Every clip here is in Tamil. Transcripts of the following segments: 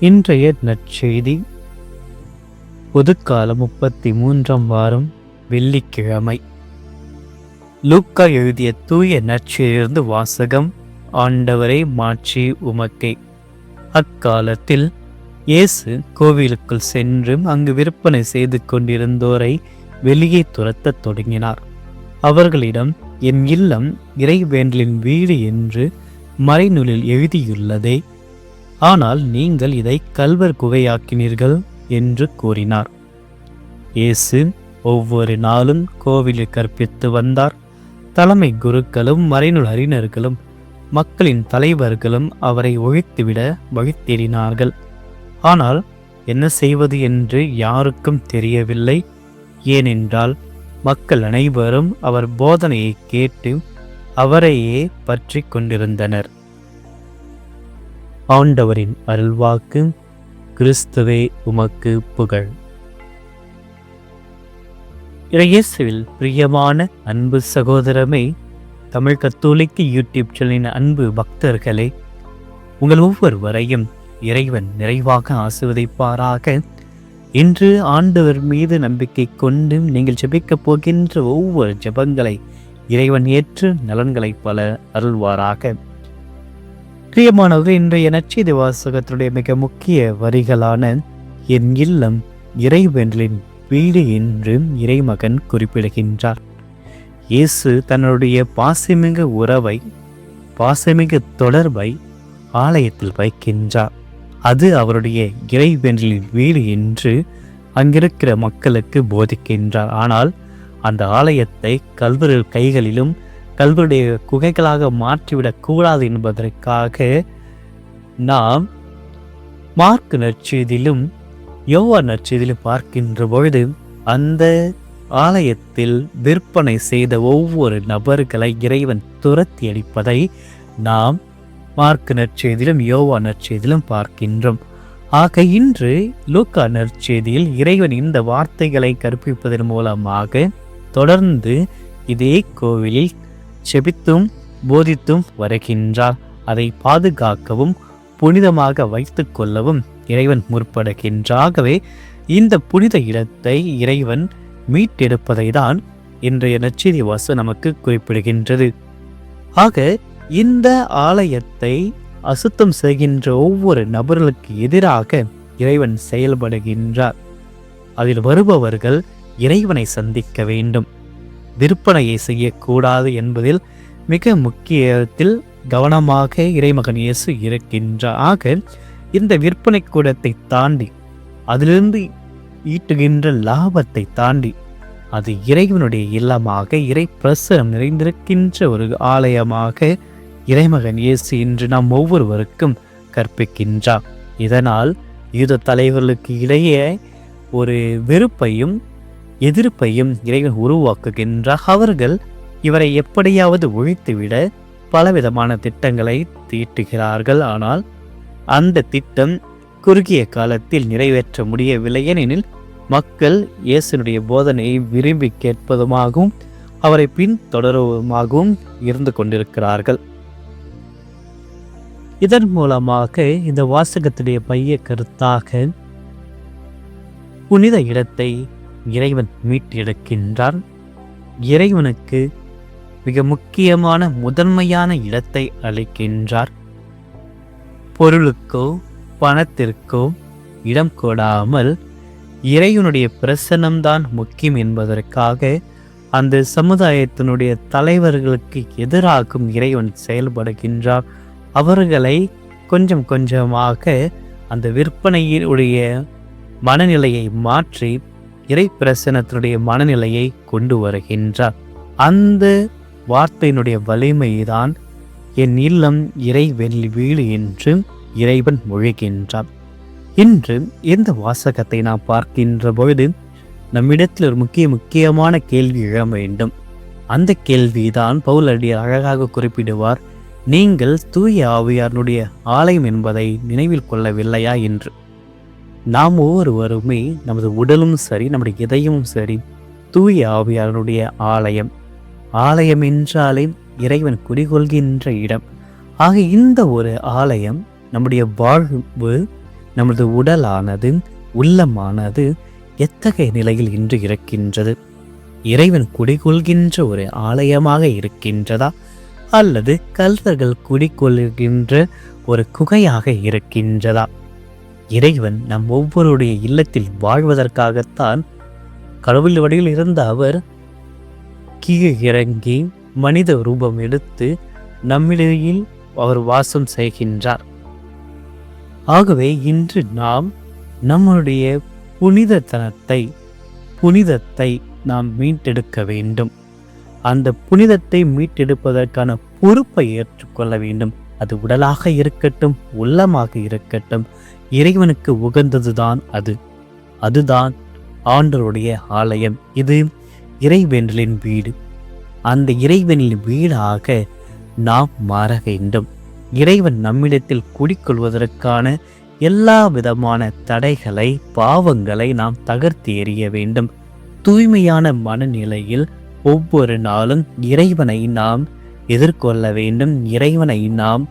இன்றைய நற்செய்தி. பொதுக்காலம் முப்பத்தி மூன்றாம் வாரம் வெள்ளிக்கிழமை. லூக்கா எழுதிய தூய நற்செய்தியிலிருந்து வாசகம் ஆண்டவரை மாற்றி உமக்கே. அக்காலத்தில் இயேசு கோவிலுக்குள் சென்று அங்கு விற்பனை செய்து கொண்டிருந்தோரை வெளியே துரத்தத் தொடங்கினார். அவர்களிடம் என் இல்லம் இறைவேண்டலின் வீடு என்று மறைநூலில் எழுதியுள்ளதே ஆனால் நீங்கள் இதை கல்வர் குகையாக்கினீர்கள் என்று கூறினார். இயேசு ஒவ்வொரு நாளும் கோவிலில் கற்பித்து வந்தார். தலைமை குருக்களும் மறைநூல் அறிஞர்களும் மக்களின் தலைவர்களும் அவரை ஒழித்துவிட வழி தேடினார்கள் ஆனால் என்ன செய்வது என்று யாருக்கும் தெரியவில்லை. ஏனென்றால் மக்கள் அனைவரும் அவர் போதனையை கேட்டு அவரையே பற்றி கொண்டிருந்தனர். ஆண்டவரின் அருள்வாக்கு கிறிஸ்துவே உமக்கு புகழ். இறையேசுவில் பிரியமான அன்பு சகோதரமே தமிழ் கத்தோலிக்க யூடியூப் சேனலின் அன்பு பக்தர்களே உங்கள் ஒவ்வொருவரையும் இறைவன் நிறைவாக ஆசிர்வதிப்பாராக. இன்று ஆண்டவர் மீது நம்பிக்கை கொண்டு நீங்கள் ஜெபிக்கப் போகின்ற ஒவ்வொரு ஜெபங்களை இறைவன் ஏற்று நலன்களை பல அருள்வாராக. பிரியமானவர் இன்றைய நச்செய்தி வாசகத்தினுடைய மிக முக்கிய வரிகளான என் இல்லம் இறைவென்றலின் வீடு என்று இறைமகன் குறிப்பிடுகின்றார். இயேசு தன்னுடைய பாசமிகு உறவை பாசமிகு தொடர்பை ஆலயத்தில் வைக்கின்றார். அது அவருடைய இறைவென்றலின் வீடு என்று அங்கிருக்கிற மக்களுக்கு போதிக்கின்றார். ஆனால் அந்த ஆலயத்தை கல்வர்கள் கைகளிலும் கல்வருடைய குகைகளாக மாற்றிவிடக் கூடாது என்பதற்காக நாம் மார்க் நற்செய்தியிலும் யோவா நற்செய்தியிலும் பார்க்கின்ற பொழுது அந்த ஆலயத்தில் விற்பனை செய்த ஒவ்வொரு நபர்களை இறைவன் துரத்தி அடிப்பதை நாம் மார்க் நற்செய்தியிலும் யோவா நற்செய்தியிலும் பார்க்கின்றோம். ஆக இன்று லூக்கா நற்செய்தியில் இறைவன் இந்த வார்த்தைகளை கற்பிப்பதன் மூலமாக தொடர்ந்து இதே கோவிலில் செபித்தும் போதித்தும் வருகின்றார். அதை பாதுகாக்கவும் புனிதமாக வைத்து கொள்ளவும் இறைவன் முற்படுகின்றாகவே இந்த புனித இடத்தை இறைவன் மீட்டெடுப்பதை தான் இன்றைய நச்செய்தி வாசு நமக்கு குறிப்பிடுகின்றது. ஆக இந்த ஆலயத்தை அசுத்தம் செய்கின்ற ஒவ்வொரு நபர்களுக்கு எதிராக இறைவன் செயல்படுகின்றார். அதில் வருபவர்கள் இறைவனை சந்திக்க வேண்டும். விற்பனையை செய்யக்கூடாது என்பதில் மிக முக்கியத்தில் கவனமாக இறைமகன் இயேசு இருக்கின்றார். ஆக இந்த விற்பனை கூடத்தை தாண்டி அதிலிருந்து ஈட்டுகின்ற லாபத்தை தாண்டி அது இறைவனுடைய இல்லமாக இறை பிரசுரம் நிறைந்திருக்கின்ற ஒரு ஆலயமாக இறைமகன் இயேசு இன்று நாம் ஒவ்வொருவருக்கும் கற்பிக்கின்றார். இதனால் யூத தலைவர்களுக்கு இடையே ஒரு வெறுப்பையும் எதிர்ப்பையும் இறைவன் உருவாக்குகின்றார். அவர்கள் இவரை எப்படியாவது ஒழித்துவிட பலவிதமான திட்டங்களை தீட்டுகிறார்கள். ஆனால் அந்த திட்டம் குறுகிய காலத்தில் நிறைவேற்ற முடியவில்லை ஏனெனில் மக்கள் இயேசுனுடைய போதனையை விரும்பி கேட்பதுமாகவும் அவரை பின்தொடருவதுமாகவும் இருந்து கொண்டிருக்கிறார்கள். இதன் மூலமாக இந்த வாசகத்துடைய மைய கருத்தாக புனித இடத்தை இறைவன் மீட்டெடுக்கின்றார் இறைவனுக்கு மிக முக்கியமான முதன்மையான இடத்தை அளிக்கின்றார். பொருளுக்கோ பணத்திற்கோ இடம் கொடாமல் இறைவனுடைய பிரசனம்தான் முக்கியம் என்பதற்காக அந்த சமுதாயத்தினுடைய தலைவர்களுக்கு எதிராகும் இறைவன் செயல்படுகின்றார். அவர்களை கொஞ்சம் கொஞ்சமாக அந்த விற்பனையினுடைய மனநிலையை மாற்றி இறை பிரசனத்தினுடைய மனநிலையை கொண்டு வருகின்றார். அந்த வார்த்தையினுடைய வலிமைதான் என் இல்லம் இறை வீடு என்று இறைவன் மொழிகின்றான். இன்று இந்த வாசகத்தை நாம் பார்க்கின்ற பொழுது நம்மிடத்தில் ஒரு முக்கிய முக்கியமான கேள்வி எழ வேண்டும். அந்த கேள்விதான் பவுலடியார் அழகாக குறிப்பிடுவார் நீங்கள் தூய ஆவியாரனுடைய ஆலயம் என்பதை நினைவில் கொள்ளவில்லையா? என்று. நாம் ஒவ்வொருவருமே நமது உடலும் சரி நம்முடைய இதயமும் சரி தூய ஆவியாருடைய ஆலயம். ஆலயம் என்றாலே இறைவன் குடிகொள்கின்ற இடம். ஆக இந்த ஒரு ஆலயம் நம்முடைய வாழ்வு நமது உடலானது உள்ளமானது எத்தகைய நிலையில் இன்று இருக்கின்றது? இறைவன் குடிகொள்கின்ற ஒரு ஆலயமாக இருக்கின்றதா? அல்லது கல்வர்கள் குடிக்கொள்கின்ற ஒரு குகையாக இருக்கின்றதா? இறைவன் நம் ஒவ்வொருடைய இல்லத்தில் வாழ்வதற்காகத்தான் கடவுள் வடிவில் இருந்த அவர் கீழே இறங்கி மனித ரூபம் எடுத்து நம்மிடையில் அவர் வாசம் செய்கின்றார். ஆகவே இன்று நாம் நம்முடைய புனிதத்தனத்தை புனிதத்தை நாம் மீட்டெடுக்க வேண்டும். அந்த புனிதத்தை மீட்டெடுப்பதற்கான பொறுப்பை ஏற்றுக்கொள்ள வேண்டும். அது உடலாக இருக்கட்டும் உள்ளமாக இருக்கட்டும் இறைவனுக்கு உகந்ததுதான் அது. அதுதான் ஆண்டருடைய ஆலயம். இது இறைவேண்டலின் வீடு. அந்த இறைவனின் வீடாக நாம் மாற வேண்டும். இறைவன் நம்மிடத்தில் குடிக்கொள்வதற்கான எல்லா விதமான தடைகளை பாவங்களை நாம் தகர்த்து எறிய வேண்டும். தூய்மையான மனநிலையில் ஒவ்வொரு நாளும் இறைவனை நாம் எதிர்கொள்ள வேண்டும் இறைவனை நாம்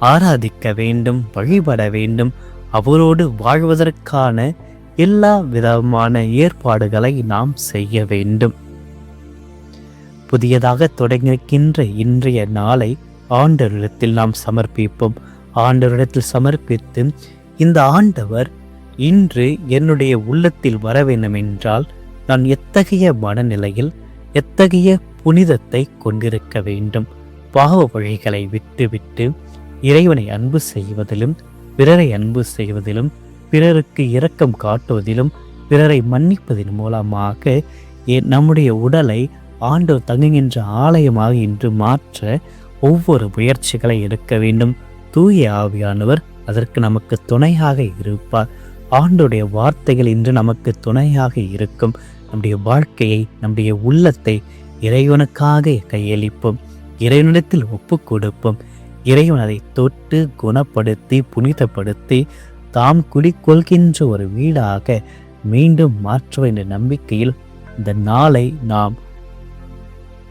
ஆராதிக்க வேண்டும் வழிபட வேண்டும் அவரோடு வாழ்வதற்கான எல்லா விதமான ஏற்பாடுகளை நாம் செய்ய வேண்டும். புதியதாக தொடங்கியிருக்கின்ற இன்றைய நாளை ஆண்டவரிடத்தில் நாம் சமர்ப்பிப்போம். ஆண்டவரிடத்தில் சமர்ப்பித்து இந்த ஆண்டவர் இன்று என்னுடைய உள்ளத்தில் வர வேண்டும் என்றால் நான் எத்தகைய மனநிலையில் எத்தகைய புனிதத்தை கொண்டிருக்க வேண்டும். பாவ வழிகளை விட்டுவிட்டு இறைவனை அன்பு செய்வதிலும் பிறரை அன்பு செய்வதிலும் பிறருக்கு இரக்கம் காட்டுவதிலும் பிறரை மன்னிப்பதன் மூலமாக எ- நம்முடைய உடலை ஆண்டவர் தங்குகின்ற ஆலயமாக இன்று மாற்ற ஒவ்வொரு முயற்சிகளை எடுக்க வேண்டும். தூய ஆவியானவர் அதற்கு நமக்கு துணையாக இருப்பார். ஆண்டோடைய வார்த்தைகள் இன்று நமக்கு துணையாக இருக்கும். நம்முடைய வாழ்க்கையை நம்முடைய உள்ளத்தை இறைவனுக்காக கையளிப்போம். இறைவனிடத்தில் ஒப்பு கொடுப்போம் இறைவன் அதை தொட்டு குணப்படுத்தி புனிதப்படுத்தி தாம் குடிக்கொள்கின்ற ஒரு வீடாக மீண்டும் மாற்றுவோம் என்ற நம்பிக்கையில் இந்த நாளை நாம்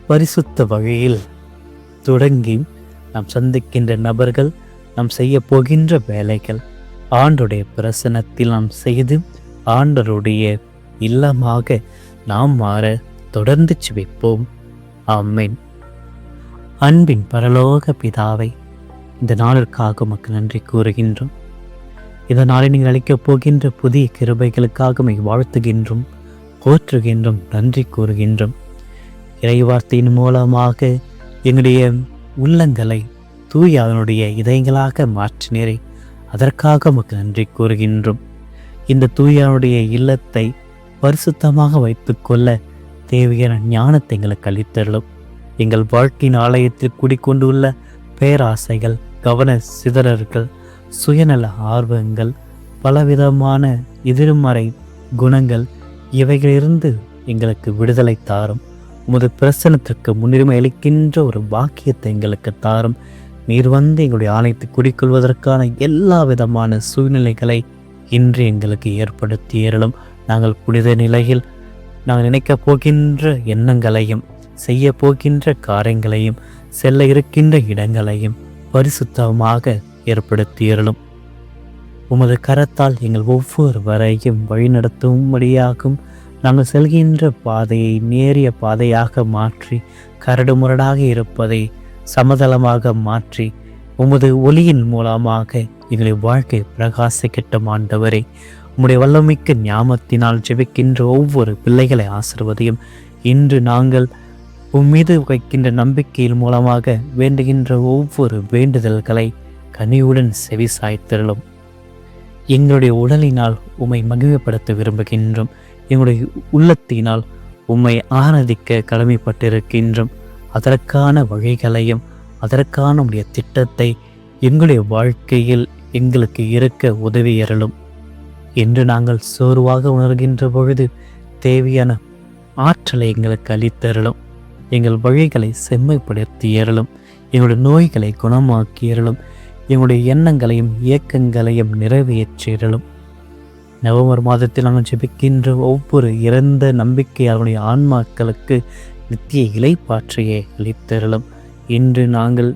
பரிசுத்த வழியில் தொடங்கி நாம் சந்திக்கின்ற நபர்கள் நாம் செய்ய போகின்ற வேலைகள் ஆண்டுடைய பிரசனத்தில் நாம் செய்து ஆண்டருடைய இல்லமாக நாம் மாற தொடர்ந்து சுவிப்போம் அம்மின் அன்பின் பரலோக பிதாவை இந்த நாளிற்காக உமக்கு நன்றி கூறுகின்றோம். இதனாலே நீங்கள் அளிக்கப் போகின்ற புதிய கிருபைகளுக்காக உம்மை வாழ்த்துகின்றோம் போற்றுகின்றோம் நன்றி கூறுகின்றோம். இறைவார்த்தையின் மூலமாக எங்களுடைய உள்ளங்களை தூய் அதனுடைய இதயங்களாக மாற்றினரை அதற்காக உமக்கு நன்றி கூறுகின்றோம். இந்த தூயானுடைய இல்லத்தை பரிசுத்தமாக வைத்துக்கொள்ள தேவையான ஞானத்தை எங்களுக்கு அளித்தருளும். எங்கள் வாழ்க்கையின் ஆலயத்தில் குடிக்கொண்டுள்ள பேராசைகள் கவன சிதறல்கள் சுயநல ஆர்வங்கள் பலவிதமான எதிர்மறை குணங்கள் இவைகளிலிருந்து எங்களுக்கு விடுதலை தாரும். உமது பிரசனத்திற்கு முன்னுரிமை அளிக்கின்ற ஒரு பாக்கியத்தை எங்களுக்கு தாரும். நீர் வந்து எங்களுடைய ஆலயத்தை குடிக்கொள்வதற்கான எல்லா விதமான சூழ்நிலைகளை இன்று எங்களுக்கு ஏற்படுத்தி ஏறலும் நாங்கள் புனித நிலையில் நாங்கள் நினைக்கப் போகின்ற எண்ணங்களையும் செய்ய போகின்ற காரியங்களையும் செல்ல இருக்கின்ற இடங்களையும் பரிசுத்தமாக ஏற்படுத்தியறலும் உமது கரத்தால் எங்கள் ஒவ்வொருவரையும் வழிநடத்தும்படியாகும். நாங்கள் செல்கின்ற பாதையை நேரிய பாதையாக மாற்றி கரடுமுரடாக இருப்பதை சமதளமாக மாற்றி உமது ஒளியின் மூலமாக எங்களை வாழ்க்கை பிரகாசிக்கட்டும் ஆண்டவரே. உம்முடைய வல்லமிக்க ஞாபகத்தினால் ஜெபிக்கின்ற ஒவ்வொரு பிள்ளைகளை ஆசிர்வதையும். இன்று நாங்கள் உம்மீது வைக்கின்ற நம்பிக்கையின் மூலமாக வேண்டுகின்ற ஒவ்வொரு வேண்டுதல்களை கனியுடன் செவி சாய்த்திரலும் எங்களுடைய உடலினால் உம்மை மகிமைப்படுத்த விரும்புகின்றோம். எங்களுடைய உள்ளத்தினால் உம்மை ஆராதிக்க கடமைப்பட்டிருக்கின்றோம். அதற்கான வழிகளையும் அதற்கான உடைய திட்டத்தை எங்களுடைய வாழ்க்கையில் எங்களுக்கு இருக்க உதவி எறலும் என்று நாங்கள் சோர்வாக உணர்கின்ற பொழுது தேவையான ஆற்றலை எங்களுக்கு அளித்தருளும். எங்கள் வழிகளை செம்மைப்படுத்தி ஏறலும் எங்களுடைய நோய்களை குணமாக்கி ஏறலும் எங்களுடைய எண்ணங்களையும் இயக்கங்களையும் நிறைவேற்றிடலும் நவம்பர் மாதத்தில் நாங்கள் ஜெபிக்கின்ற ஒவ்வொரு இறந்த நம்பிக்கையாளருடைய ஆன்மாக்களுக்கு நித்திய இலைப்பாற்றையே அளித்தருளும். இன்று நாங்கள்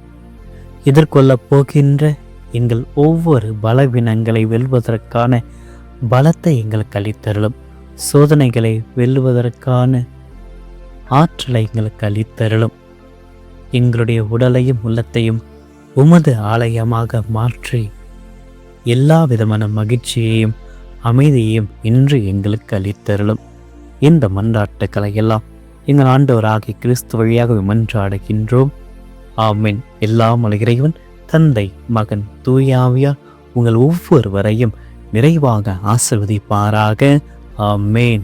எதிர்கொள்ளப் போகின்ற எங்கள் ஒவ்வொரு பலவீனங்களை வெல்வதற்கான பலத்தை எங்களுக்கு அளித்தருளும். சோதனைகளை வெல்லுவதற்கான ஆற்றலை எங்களுக்கு அளித்தருளும். எங்களுடைய உடலையும் உள்ளத்தையும் உமது ஆலயமாக மாற்றி எல்லா விதமான மகிழ்ச்சியையும் அமைதியையும் இன்று எங்களுக்கு அளித்தருளும். இந்த மன்றாட்டுக்களை எல்லாம் எங்கள் ஆண்டவராகி கிறிஸ்து வழியாக மன்றாடுகின்றோம் ஆமென். எல்லாம் இறைவன் தந்தை மகன் தூயாவியார் உங்கள் ஒவ்வொருவரையும் நிறைவாக ஆசிர்வதிப்பாராக. ஆமென்.